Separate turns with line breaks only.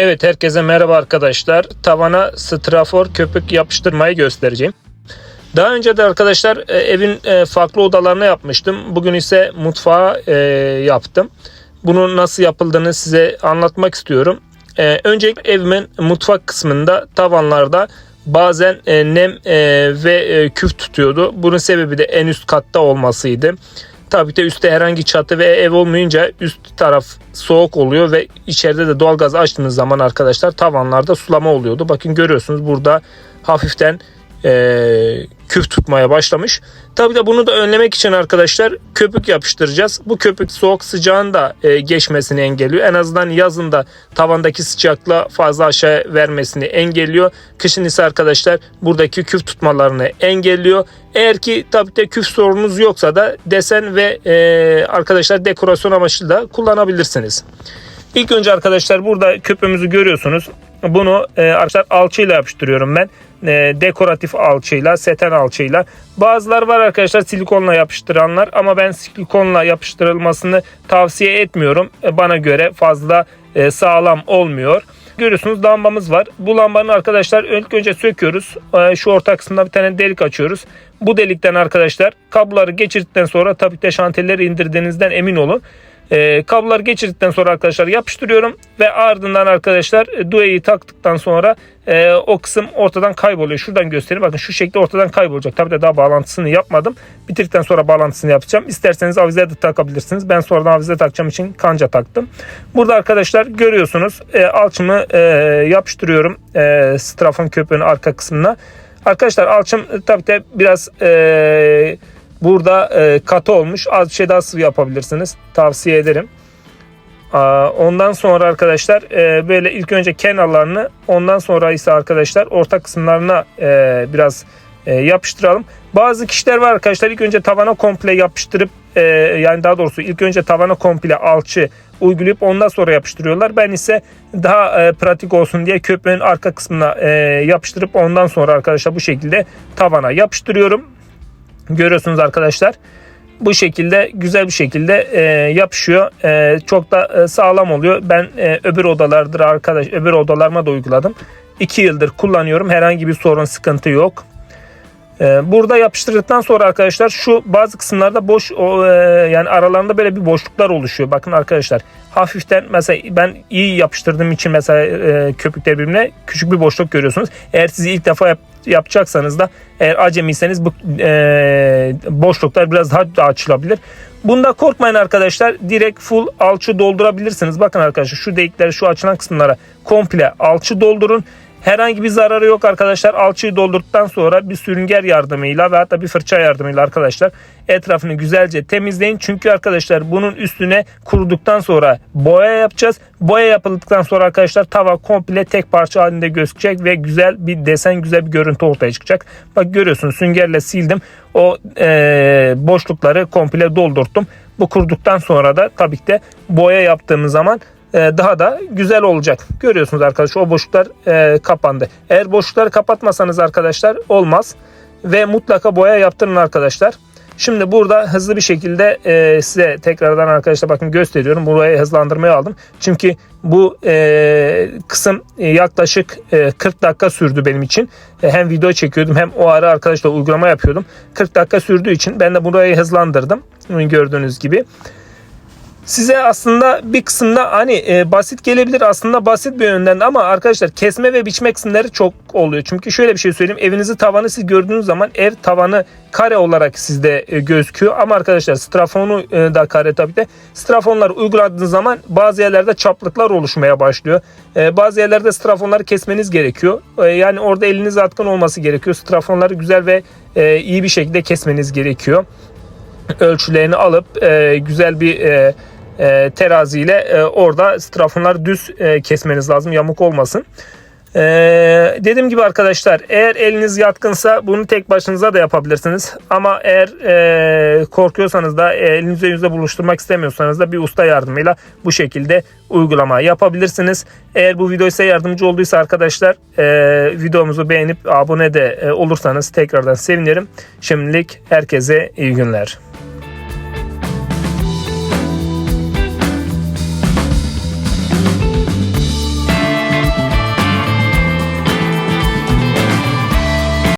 Evet herkese merhaba arkadaşlar. Tavana strafor köpük yapıştırmayı göstereceğim. Daha önce de arkadaşlar e, evin e, farklı odalarına yapmıştım. Bugün ise mutfağa e, yaptım. Bunu nasıl yapıldığını size anlatmak istiyorum. Öncelikle evimin mutfak kısmında tavanlarda bazen nem ve küf tutuyordu. Bunun sebebi de en üst katta olmasıydı. Tabii de üstte herhangi çatı ve ev olmayınca üst taraf soğuk oluyor ve içeride de doğalgaz açtığınız zaman arkadaşlar tavanlarda sulama oluyordu. Bakın görüyorsunuz burada hafiften eee, küf tutmaya başlamış. Tabii de bunu da önlemek için arkadaşlar köpük yapıştıracağız. Bu köpük soğuk sıcağın da eee, geçmesini engelliyor. En azından yazın da tavandaki sıcaklığa fazla aşağı vermesini engelliyor. Kışın ise arkadaşlar buradaki küf tutmalarını engelliyor. Eğer ki tabii de küf sorunuz yoksa da desen ve eee, arkadaşlar dekorasyon amaçlı da kullanabilirsiniz. İlk önce arkadaşlar burada köpüğümüzü görüyorsunuz. Bunu e, arkadaşlar alçıyla yapıştırıyorum ben. E, dekoratif alçıyla, seten alçıyla. Bazılar var arkadaşlar silikonla yapıştıranlar ama ben silikonla yapıştırılmasını tavsiye etmiyorum. E, bana göre fazla e, sağlam olmuyor. Görüyorsunuz lambamız var. Bu lambanın arkadaşlar ilk önce söküyoruz. E, şu orta kısmında bir tane delik açıyoruz. Bu delikten arkadaşlar kabloları geçirdikten sonra tabii de şantelleri indirdiğinizden emin olun. E, kabloları geçirdikten sonra arkadaşlar yapıştırıyorum ve ardından arkadaşlar e, dueyi taktıktan sonra e, o kısım ortadan kayboluyor. Şuradan göstereyim. Bakın şu şekilde ortadan kaybolacak. Tabii de daha bağlantısını yapmadım. Bitirdikten sonra bağlantısını yapacağım. İsterseniz avize de takabilirsiniz. Ben sonradan avize takacağım için kanca taktım. Burada arkadaşlar görüyorsunuz e, alçımı e, yapıştırıyorum. E, strafon köpüğünün arka kısmına. Arkadaşlar alçım e, tabii de biraz e, burada e, katı olmuş. Az bir şey daha sıvı yapabilirsiniz. Tavsiye ederim. Aa, Ondan sonra arkadaşlar e, böyle ilk önce kenarlarını ondan sonra ise arkadaşlar orta kısımlarına e, biraz e, yapıştıralım. Bazı kişiler var arkadaşlar ilk önce tavana komple yapıştırıp e, yani daha doğrusu ilk önce tavana komple alçı uygulayıp ondan sonra yapıştırıyorlar. Ben ise daha e, pratik olsun diye köpüğün arka kısmına e, yapıştırıp ondan sonra arkadaşlar bu şekilde tavana yapıştırıyorum. Görüyorsunuz arkadaşlar bu şekilde güzel bir şekilde e, yapışıyor. E, çok da e, sağlam oluyor. Ben e, öbür odalardır arkadaş öbür odalarıma da uyguladım. 2 yıldır kullanıyorum. Herhangi bir sorun sıkıntı yok. E, burada yapıştırdıktan sonra arkadaşlar şu bazı kısımlarda boş e, yani aralarında böyle bir boşluklar oluşuyor. Bakın arkadaşlar hafiften mesela ben iyi yapıştırdığım için mesela e, köpükler birbirine küçük bir boşluk görüyorsunuz. Eğer siz ilk defa yap, yapacaksanız da eğer acemiyseniz bu e, boşluklar biraz daha da açılabilir. Bunda korkmayın arkadaşlar. Direkt full alçı doldurabilirsiniz. Bakın arkadaşlar şu delikleri şu açılan kısımlara komple alçı doldurun. Herhangi bir zararı yok arkadaşlar. Alçıyı doldurduktan sonra bir sürünger yardımıyla ve hatta bir fırça yardımıyla arkadaşlar etrafını güzelce temizleyin. Çünkü arkadaşlar bunun üstüne kuruduktan sonra boya yapacağız. Boya yapıldıktan sonra arkadaşlar tava komple tek parça halinde gözükecek ve güzel bir desen güzel bir görüntü ortaya çıkacak. Bak görüyorsunuz süngerle sildim. O e, boşlukları komple doldurttum. Bu kuruduktan sonra da tabii ki de boya yaptığımız zaman daha da güzel olacak. Görüyorsunuz arkadaşlar o boşluklar e, kapandı. Eğer boşlukları kapatmasanız arkadaşlar olmaz. Ve mutlaka boya yaptırın arkadaşlar. Şimdi burada hızlı bir şekilde e, size tekrardan arkadaşlar bakın gösteriyorum. Buraya hızlandırmayı aldım. Çünkü bu e, kısım e, yaklaşık e, 40 dakika sürdü benim için. E, hem video çekiyordum hem o ara arkadaşlar uygulama yapıyordum. 40 dakika sürdüğü için ben de burayı hızlandırdım. Gördüğünüz gibi. Size aslında bir kısımda hani e, basit gelebilir aslında basit bir yönden de ama arkadaşlar kesme ve biçme kısımları çok oluyor. Çünkü şöyle bir şey söyleyeyim evinizin tavanı siz gördüğünüz zaman ev tavanı kare olarak sizde e, gözüküyor. Ama arkadaşlar strafonu e, da kare tabii de strafonları uyguladığınız zaman bazı yerlerde çaplıklar oluşmaya başlıyor. E, bazı yerlerde strafonları kesmeniz gerekiyor. E, yani orada eliniz atkın olması gerekiyor. Strafonları güzel ve e, iyi bir şekilde kesmeniz gerekiyor ölçülerini alıp e, güzel bir e, e, teraziyle e, orada strafonları düz e, kesmeniz lazım yamuk olmasın. E, dediğim gibi arkadaşlar eğer eliniz yatkınsa bunu tek başınıza da yapabilirsiniz. Ama eğer e, korkuyorsanız da e, elinizle yüzle buluşturmak istemiyorsanız da bir usta yardımıyla bu şekilde uygulama yapabilirsiniz. Eğer bu video size yardımcı olduysa arkadaşlar e, videomuzu beğenip abone de e, olursanız tekrardan sevinirim. Şimdilik herkese iyi günler.